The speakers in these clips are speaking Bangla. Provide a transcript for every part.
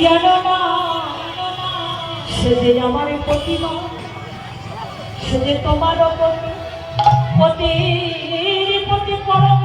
জানো না? সে যে আমার প্রতিমা সে যে তোমার প্রতি পতি পরম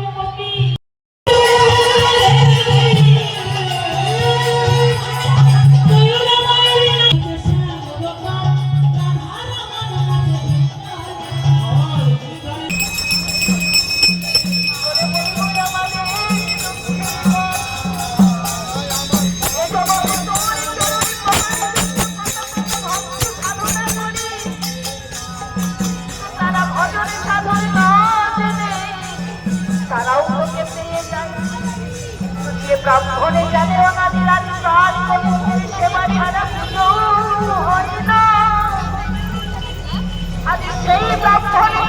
ব্রাহ্মণে জানে অনাদির আদি কাজ কবুতের সেবা ছাড়া হয় না আজ সেই ব্রাহ্মণে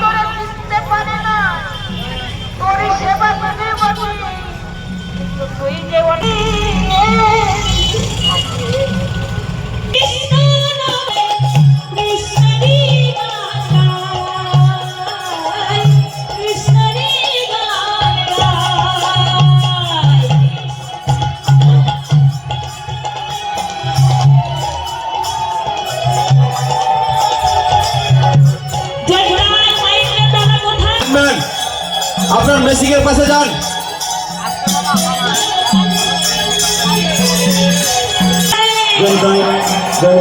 ম্যান আপনার মেসিকের পাশে যান। জয়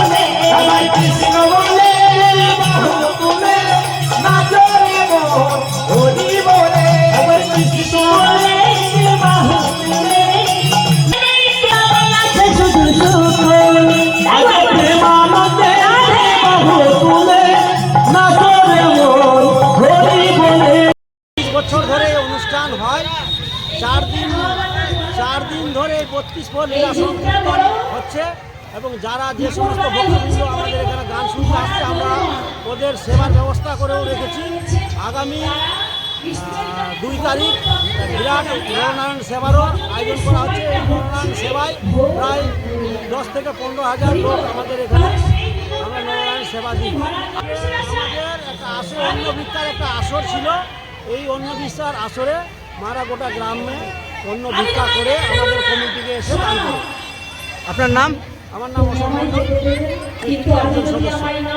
বছর ধরে অনুষ্ঠান হয়। চার দিন চার দিন ধরে বত্রিশ পর লীলা সংকীর্তন হচ্ছে এবং যারা যে সমস্ত ভক্তবৃন্দ আমাদের এখানে গান শুনতে আসছে, আমরা ওদের সেবার ব্যবস্থা করেও রেখেছি। আগামী দুই তারিখ বিরাট নরনারায়ণ সেবারও আয়োজন করা হচ্ছে। এই নরনারায়ণ সেবায় প্রায় দশ থেকে পনেরো হাজার লোক আমাদের এখানে সেবা দিই। আমাদের একটা আসর অন্য ভিক্ষার একটা আসর ছিল। এই অন্য ভিক্ষার আসরে মারা গোটা গ্রামে অন্য ভিক্ষা করে আমাদের কমিটিকে এসে দান আপনার নাম? আমার নাম অসম সদস্য।